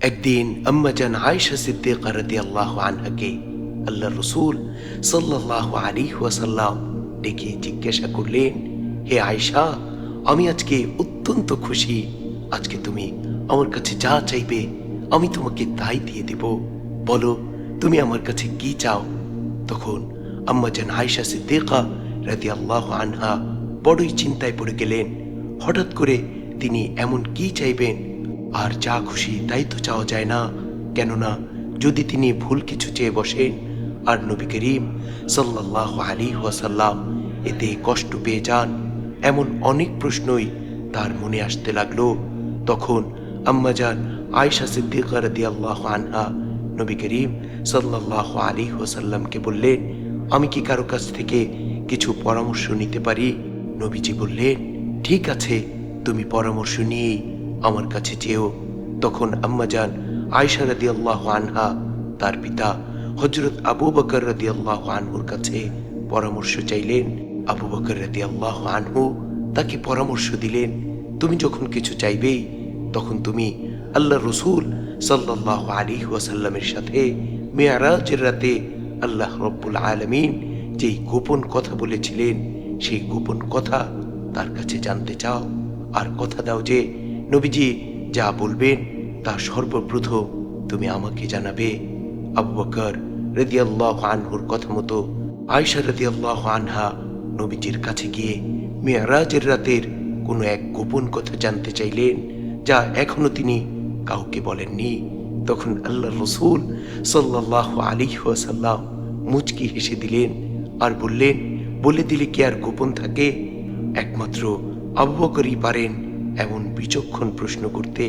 একদিন আম্মাজান আয়েশা সিদ্দিকা রাদিয়াল্লাহু আনহাকে আল্লাহ রসুল সাল্লাল্লাহু আলাইহি ওয়াসাল্লাম ডেকে জিজ্ঞাসা করলেন হে আয়েশা আমি আজকে অত্যন্ত খুশি আজকে তুমি আমার কাছে যা চাইবে আমি তোমাকে তাই দিয়ে দেব বলো তুমি আমার কাছে কি চাও তখন আম্মাজান আয়েশা সিদ্দিকা রাদিয়াল্লাহু আনহা বড়ই চিন্তায় পড়ে গেলেন হঠাৎ করে তিনি এমন কি চাইবেন আর যা খুশি তাই তো চাওয়া যায় না। কেননা যদি তিনি ভুল কিছু চেয়ে বসেন, আর নবী করিম সাল্লাহ আলী ওয়াসাল্লাম এতে কষ্ট পেয়ে যান, এমন অনেক প্রশ্নই তার মনে আসতে লাগল। তখন আম্মাজান আয়সা সিদ্দিকা রাদিয়াল্লাহু আনহা নবী করিম সাল্লাহ আলী ওয়াসাল্লামকে বললেন, আমি কি কারও কাছ থেকে কিছু পরামর্শ নিতে পারি? নবীজি বললেন, ঠিক আছে, তুমি পরামর্শ নিয়েই আমার কাছে চেয়েও তখন আম্মাজান আয়সা রাদি আল্লাহ আনহা, তার পিতা হজরত আবু বকর রাদি আল্লাহ আনহুর কাছে পরামর্শ চাইলেন। আবু বকর রাদি আল্লাহ আনহু তাকে পরামর্শ দিলেন, তুমি যখন কিছু চাইবেই তখন তুমি আল্লাহ রসুল সাল্লাহ আলী ওয়াসাল্লামের সাথে মেয়ারাজের রাতে আল্লাহ রব্বুল আলমিন যেই গোপন কথা বলেছিলেন, সেই গোপন কথা তার কাছে জানতে চাও। আর কথা দাও যে নবীজি যা বলবেন তা সর্বপ্রথম তুমি আমাকে জানাবে। আবু বকর রেদিয়াল্লাহ আনহুর কথা মতো আয়সা রেদিয়াল্লাহ আনহা নবীজির কাছে গিয়ে মেয়ারাজের রাতের কোনো এক গোপন কথা জানতে চাইলেন, যা এখনও তিনি কাউকে বলেননি। তখন আল্লাহ রসুল সাল্লাহ আলী ওয়াসাল্লাম মুচকি হেসে দিলেন আর বললেন, বলে দিলে কি আর গোপন থাকে? একমাত্র আবু বকরই পারেন এমন বিচক্ষণ প্রশ্ন করতে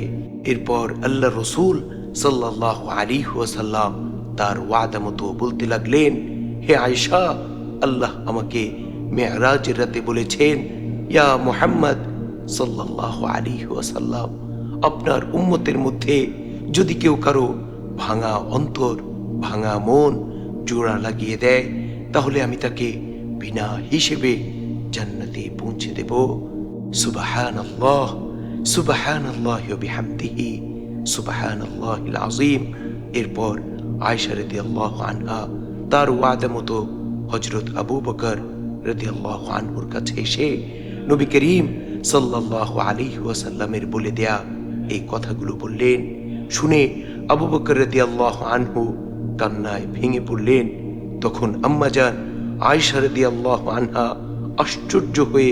এরপর আল্লাহ রসুল সাল্লাহ আলী ওয়াসাল্লাম তার ওয়াদা মতো বলতে লাগলেন, হে আয়সা আল্লাহ আমাকে মেয়ারাজের রাতে বলেছেন, ইয়া মোহাম্মদ সাল্লাহ আলী ওয়াসাল্লাম, আপনার উম্মতের মধ্যে যদি কেউ কারও ভাঙা অন্তর, ভাঙা মন জোড়া লাগিয়ে দেয়, তাহলে আমি তাকে বিনা হিসেবে জান্নাতে পৌঁছে দেব। সুবাহান আল্লাহ সুবাহান আল্লাহ বিহামদিহি সুবাহান আল্লাহ আজিম এরপর আয়সা রেদি আল্লাহ আনহা তার ওয়াদা মতো হজরত আবু বকর রেদি আল্লাহ আনহুর কাছে এসে নবী করিম সাল্লাহ আলী ওয়াসাল্লামের বলে দেয়া এই কথাগুলো বললেন। শুনে আবু বকর রেদি আল্লাহ আনহু কান্নায় ভেঙে পড়লেন। তখন আম্মাজান আয়সা রেদি আল্লাহ আনহা আশ্চর্য হয়ে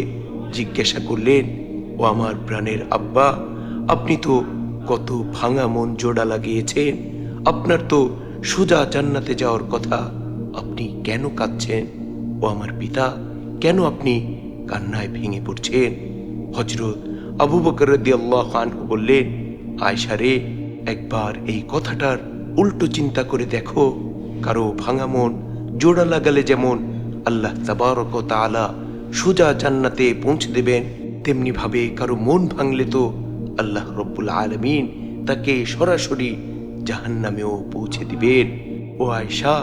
জিজ্ঞাসা করলেন ও আমার প্রাণের আব্বা, আপনি তো কত ভাঙা মন জোড়া লাগিয়েছেন। আপনার তো সোজা জান্নাতে যাওয়ার কথা। আপনি কেন কাঁদছেন? ও আমার পিতা, কেন আপনি কান্নায় ভেঙে পড়ছেন? হজরত আবু বকর আল্লাহ আনহু বললেন আয়সা রে, একবার এই কথাটার উল্টো চিন্তা করে দেখো। কারও ভাঙা মন জোড়া লাগালে যেমন আল্লাহ তাবারক ও তাআলা সোজা জান্নাতে পৌঁছে দেবেন তেমনি ভাবে কারও মন ভাঙলে তো আল্লাহ রব্বুল আলমিন তাকে সরাসরি জাহান্নামেও পৌঁছে দিবেন। ও আয়সা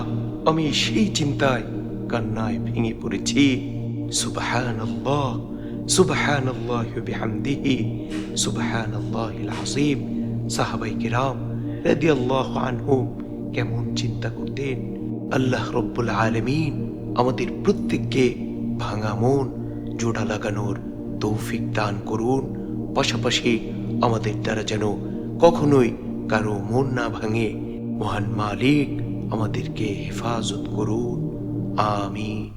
আমি সেই চিন্তায় কান্নায় ভেঙে পড়েছি। সুবহান আল্লাহ সুবহান আল্লাহ বিহামদিহি সুবহান আল্লাহিল আসিম সাহাবাই কিরাম রাদিয়াল্লাহু আনহুম কেমন চিন্তা করতেন? আল্লাহ রব্বুল আলমিন আমাদের প্রত্যেককে ভাঙা মন, জোড়া লাগানোর তৌফিক দান করুন। পাশাপাশি আমাদের দ্বারা যেন কখনোই কারও মন না ভাঙে, মহান মালিক আমাদেরকে হেফাজত করুন। আমিন।